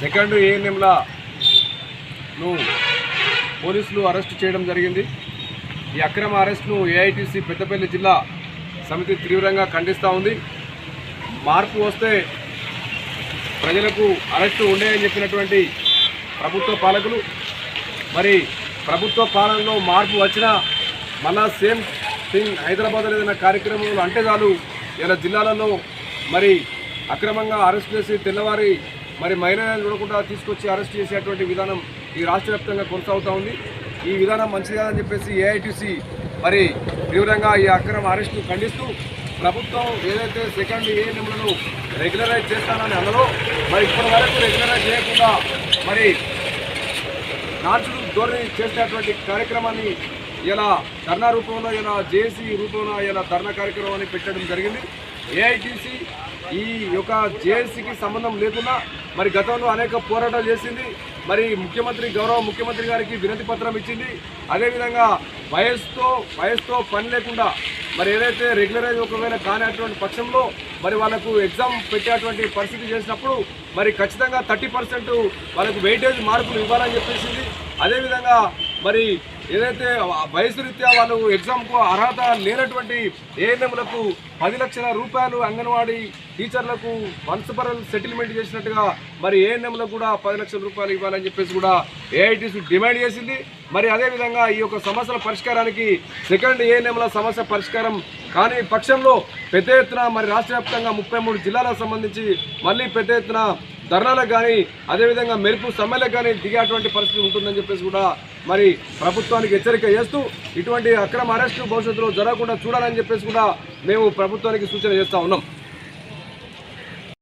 Second ఏఎన్ఎంలా ను పోలీసులు arrest చేయడం జరిగింది. ఈ అక్రమ అరెస్ట్ను ఏఐటీసీ పెద్దపల్లి జిల్లా సమితి తీవ్రంగా ఖండిస్తూ ఉంది. మార్పు వస్తే ప్రజలకు అరెస్టు ఉండేయని చెప్పినటువంటి ప్రభుత్వ పాలకులు మరి ప్రభుత్వ పాలనలో మార్పు వచ్చినా మళ్ళా సేమ్ థింగ్ హైదరాబాద్లో ఏదైనా కార్యక్రమంలో అంటే చాలు ఇలా జిల్లాలలో మరి అక్రమంగా అరెస్ట్ చేసి తెల్లవారి మరి మహిళలను చూడకుండా తీసుకొచ్చి అరెస్ట్ చేసేటువంటి విధానం ఈ రాష్ట్ర వ్యాప్తంగా కొనసాగుతూ ఉంది. ఈ విధానం మంచిది కాదని చెప్పేసి ఏఐటీసీ మరి తీవ్రంగా ఈ అక్రమ అరెస్టును ఖండిస్తూ ప్రభుత్వం ఏదైతే సెకండ్ ఏఎన్ఎంలను రెగ్యులరైజ్ చేస్తానని అందరూ మరి ఇప్పటి వరకు రెగ్యులరైజ్ చేయకుండా మరి నాచుడు ధోరణి చేసేటువంటి కార్యక్రమాన్ని ఇలా ధర్నా రూపంలో ఇలా జేసీ రూపంలో ఇలా ధర్నా కార్యక్రమాన్ని పెట్టడం జరిగింది. ఏఐటీసీ ఈ యొక్క జేఏసీకి సంబంధం లేకుండా మరి గతంలో అనేక పోరాటాలు చేసింది. మరి ముఖ్యమంత్రి గౌరవ ముఖ్యమంత్రి గారికి వినతి పత్రం ఇచ్చింది. అదేవిధంగా వయస్సుతో వయస్సుతో పని లేకుండా మరి ఏదైతే రెగ్యులరైజ్ ఒకవేళ కానటువంటి పక్షంలో మరి వాళ్ళకు ఎగ్జామ్ పెట్టేటువంటి పరిస్థితి చేసినప్పుడు మరి ఖచ్చితంగా థర్టీ పర్సెంట్ వాళ్ళకు వెయిటేజ్ మార్కులు ఇవ్వాలని చెప్పేసింది. అదేవిధంగా మరి ఏదైతే వయసు రీత్యా వాళ్ళు ఎగ్జామ్కు అర్హత లేనటువంటి ఏఎన్ఎంలకు పది లక్షల రూపాయలు అంగన్వాడీ టీచర్లకు వన్స్పరల్ సెటిల్మెంట్ చేసినట్టుగా మరి ఏఎన్ఎంలకు కూడా పది లక్షల రూపాయలు ఇవ్వాలని చెప్పేసి కూడా ఏఐటీసీ డిమాండ్ చేసింది. మరి అదేవిధంగా ఈ యొక్క సమస్యల పరిష్కారానికి సెకండ్ ఏఎన్ఎంల సమస్య పరిష్కారం కానీ పక్షంలో పెద్ద ఎత్తున మరి రాష్ట్ర వ్యాప్తంగా ముప్పై మూడు జిల్లాలకు సంబంధించి మళ్ళీ పెద్ద ఎత్తున ధర్నాలకు కానీ అదేవిధంగా మెరుపు సమ్మెలకు కానీ దిగేటువంటి పరిస్థితి ఉంటుందని చెప్పేసి కూడా మరి ప్రభుత్వానికి హెచ్చరిక చేస్తూ ఇటువంటి అక్రమ అరెస్టు భవిష్యత్తులో జరగకుండా చూడాలని చెప్పేసి కూడా మేము ప్రభుత్వానికి సూచన చేస్తూ ఉన్నాం.